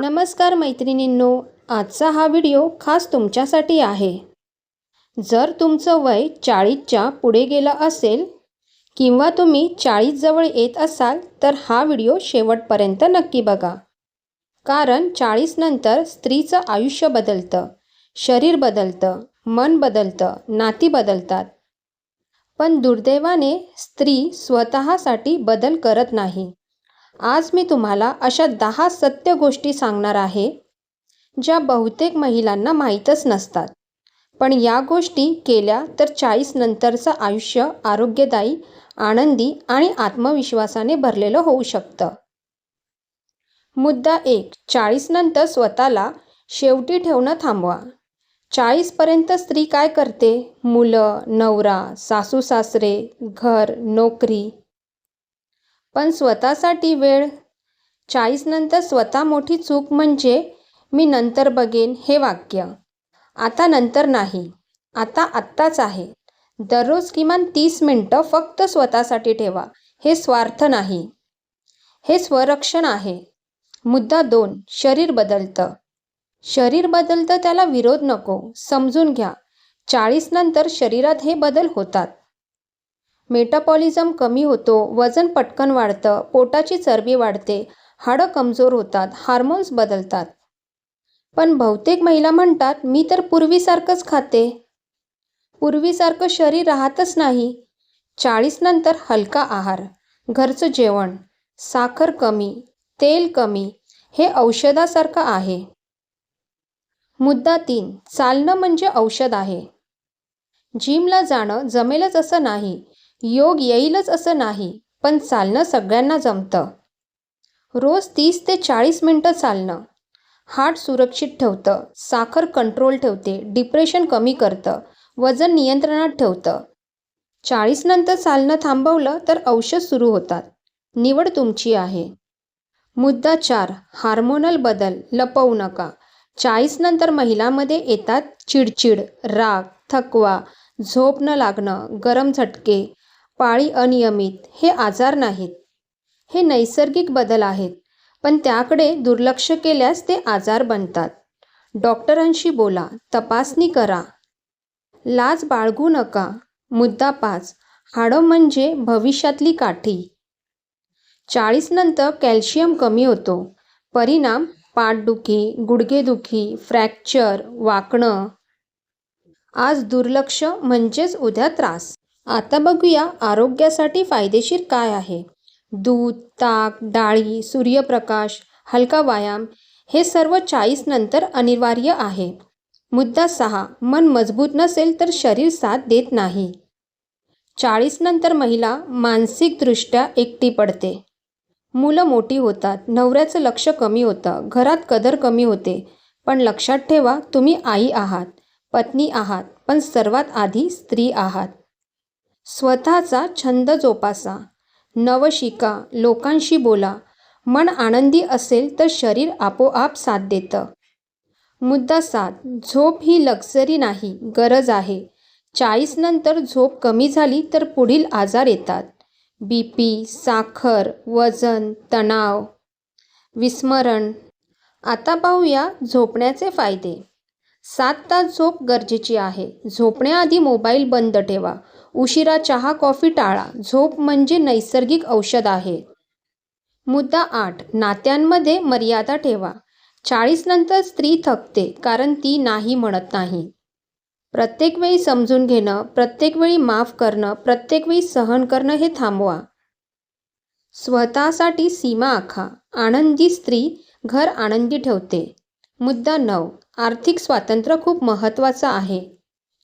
नमस्कार मैत्रिणींनो आजचा हा व्हिडिओ खास तुमच्यासाठी आहे. जर तुमचं वय चाळीसच्या पुढे गेलं असेल किंवा तुम्ही चाळीसजवळ येत असाल तर हा व्हिडिओ शेवटपर्यंत नक्की बघा. कारण चाळीसनंतर स्त्रीचं आयुष्य बदलतं शरीर बदलतं मन बदलतं नाती बदलतात. पण दुर्दैवाने स्त्री स्वतःसाठी बदल करत नाही. आज मी तुम्हाला अशा दहा सत्य गोष्टी सांगणार आहे ज्या बहुतेक महिलांना माहीतच नसतात. पण या गोष्टी केल्या तर चाळीस नंतरचं आयुष्य आरोग्यदायी आनंदी आणि आत्मविश्वासाने भरलेलं होऊ शकतं. मुद्दा एक चाळीसनंतर स्वतःला शेवटी ठेवणं थांबवा. चाळीसपर्यंत स्त्री काय करते? मुलं नवरा सासू सासरे घर नोकरी पण स्वतःसाठी वेळ. चाळीसनंतर स्वतः मोठी चूक म्हणजे मी नंतर बघेन हे वाक्य. आता नंतर नाही. आता आत्ताच आहे. दररोज किमान तीस मिनटं फक्त स्वतःसाठी ठेवा. हे स्वार्थ नाही. हे स्वरक्षण आहे. मुद्दा दोन. शरीर बदलतं. शरीर बदलतं त्याला विरोध नको. समजून घ्या. चाळीसनंतर शरीरात हे बदल होतात. मेटाबॉलिझम कमी होतो वजन पटकन वाढतं पोटाची चरबी वाढते हाडं कमजोर होतात हार्मोन्स बदलतात. पण बहुतेक महिला म्हणतात मी तर पूर्वीसारखंच खाते. पूर्वीसारखं शरीर राहतच नाही. चाळीसनंतर हलका आहार घरचं जेवण साखर कमी तेल कमी हे औषधासारखं आहे. मुद्दा तीन चालणं म्हणजे औषध आहे. जिमला जाणं जमेलच असं नाही. योग येईलच असं नाही पण चालणं सगळ्यांना जमतं. रोज तीस ते चाळीस मिनटं चालणं. हार्ट सुरक्षित ठेवतं साखर कंट्रोल ठेवते डिप्रेशन कमी करतं वजन नियंत्रणात ठेवतं. चाळीसनंतर चालणं थांबवलं तर औषध सुरू होतात. निवड तुमची आहे. मुद्दा चार हार्मोनल बदल लपवू नका. चाळीसनंतर महिलांमध्ये येतात चिडचिड राग थकवा झोप न लागणं गरम झटके पाळी अनियमित हे आजार नाहीत. हे नैसर्गिक बदल आहेत पण त्याकडे दुर्लक्ष केल्यास ते आजार बनतात. डॉक्टरांशी बोला तपासणी करा. लाज बाळगू नका. मुद्दा पाच हाडं म्हणजे भविष्यातली काठी. चाळीसनंतर कॅल्शियम कमी होतो. परिणाम पाठदुखी गुडघेदुखी फ्रॅक्चर वाकणं. आज दुर्लक्ष म्हणजेच उद्या त्रास. आता बघूया आरोग्यासाठी फायदेशीर काय आहे. दूध ताक डाळी सूर्यप्रकाश हलका व्यायाम हे सर्व चाळीस नंतर अनिवार्य आहे. मुद्दा सहा मन मजबूत नसेल तर शरीर साथ देत नाही. चाळीस नंतर महिला मानसिकदृष्ट्या एकटी पडते. मुलं मोठी होतात नवऱ्याचं लक्ष कमी होतं घरात कदर कमी होते. पण लक्षात ठेवा तुम्ही आई आहात पत्नी आहात पण सर्वात आधी स्त्री आहात. स्वतःचा छंद जोपासा. नवशिका लोकांशी बोला. मन आनंदी असेल तर शरीर आपोआप साथ देतं. मुद्दा सात झोप ही लक्झरी नाही गरज आहे. चाळीसनंतर झोप कमी झाली तर पुढील आजार येतात. बी पी साखर वजन तणाव विस्मरण. आता पाहूया झोपण्याचे फायदे. सात तास झोप गरजेची आहे. झोपण्याआधी मोबाईल बंद ठेवा. उशिरा चहा कॉफी टाळा. झोप म्हणजे नैसर्गिक औषध आहे. मुद्दा आठ. नात्यांमध्ये मर्यादा ठेवा. चाळीसनंतर स्त्री थकते कारण ती नाही म्हणत नाही. प्रत्येक वेळी समजून घेणं प्रत्येक वेळी माफ करणं प्रत्येक वेळी सहन करणं हे थांबवा. स्वतःसाठी सीमा आखा. आनंदी स्त्री घर आनंदी ठेवते. मुद्दा नऊ. आर्थिक स्वातंत्र्य खूप महत्त्वाचं आहे.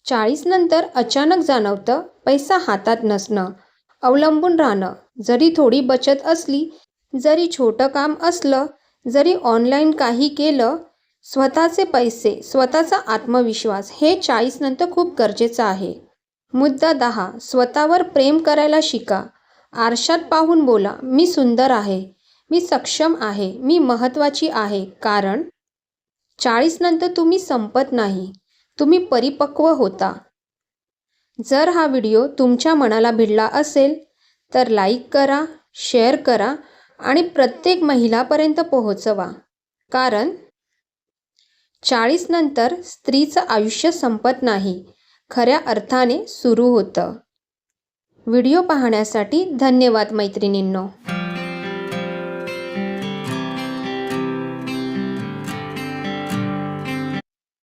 चाळीसनंतर अचानक जाणवतं पैसा हातात नसणं अवलंबून राहणं. जरी थोडी बचत असली जरी छोटं काम असलं जरी ऑनलाईन काही केलं स्वतःचे पैसे स्वतःचा आत्मविश्वास हे चाळीसनंतर खूप गरजेचं आहे. मुद्दा दहा. स्वतःवर प्रेम करायला शिका. आरशात पाहून बोला मी सुंदर आहे. मी सक्षम आहे. मी महत्त्वाची आहे. कारण चाळीसनंतर तुम्ही संपत नाही. तुम्ही परिपक्व होता. जर हा व्हिडिओ तुमच्या मनाला भिडला असेल तर लाईक करा शेअर करा आणि प्रत्येक महिलापर्यंत पोहोचवा. कारण चाळीस नंतर स्त्रीचं आयुष्य संपत नाही. खऱ्या अर्थाने सुरू होतं. व्हिडिओ पाहण्यासाठी धन्यवाद मैत्रिणींनो.